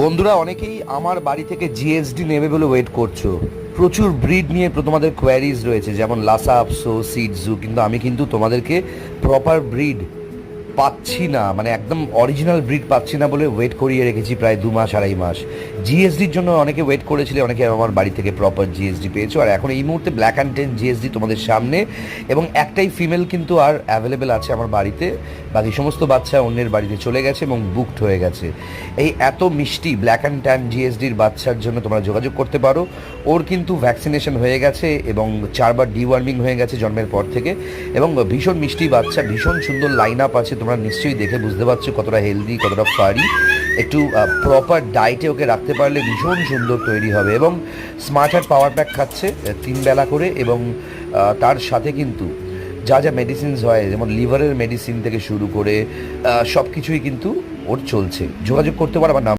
বন্ধুরা, অনেকেই আমার বাড়ি থেকে জিএসডি নেবে বলে ওয়েট করছ। প্রচুর ব্রিড নিয়ে তোমাদের কোয়ারিজ রয়েছে, যেমন লাসা আপসো সিডজু কিন্তু আমি কিন্তু তোমাদেরকে প্রপার ব্রিড পাচ্ছি না মানে একদম অরিজিনাল ব্রিড পাচ্ছি না বলে ওয়েট করিয়ে রেখেছি প্রায় দু মাস, আড়াই মাস। জিএসডির জন্য অনেকে ওয়েট করেছিলে, অনেকে আমার বাড়ি থেকে প্রপার জিএসডি পেয়েছ। আর এখন এই মুহূর্তে ব্ল্যাক অ্যান্ড টেন জিএসডি তোমাদের সামনে। এবং একটাই ফিমেল কিন্তু আর অ্যাভেলেবেল আছে আমার বাড়িতে। বাকি সমস্ত বাচ্চা অন্যের বাড়িতে চলে গেছে এবং বুকড হয়ে গেছে। এই এত মিষ্টি ব্ল্যাক অ্যান্ড ট্যান জিএসডির বাচ্চার জন্য তোমরা যোগাযোগ করতে পারো। ওর কিন্তু ভ্যাকসিনেশন হয়ে গেছে এবং চারবার ডিওয়ার্মিং হয়ে গেছে জন্মের পর থেকে। এবং ভীষণ মিষ্টি বাচ্চা, ভীষণ সুন্দর লাইন আপ আছে তোমরা নিশ্চয়ই দেখে বুঝতে পারছ কতটা হেলদি কতটা ফারি একটু প্রপার ডায়েটে ওকে রাখতে পারলে ভীষণ সুন্দর তৈরি হবে এবং স্মার্ট হার্ট পাওয়ার প্যাক খাচ্ছে তিন বেলা করে এবং তার সাথে কিন্তু যা যা মেডিসিনস হয়, যেমন লিভারের মেডিসিন থেকে শুরু করে সব কিছুই কিন্তু ওর চলছে। যোগাযোগ করতে পারো, আমার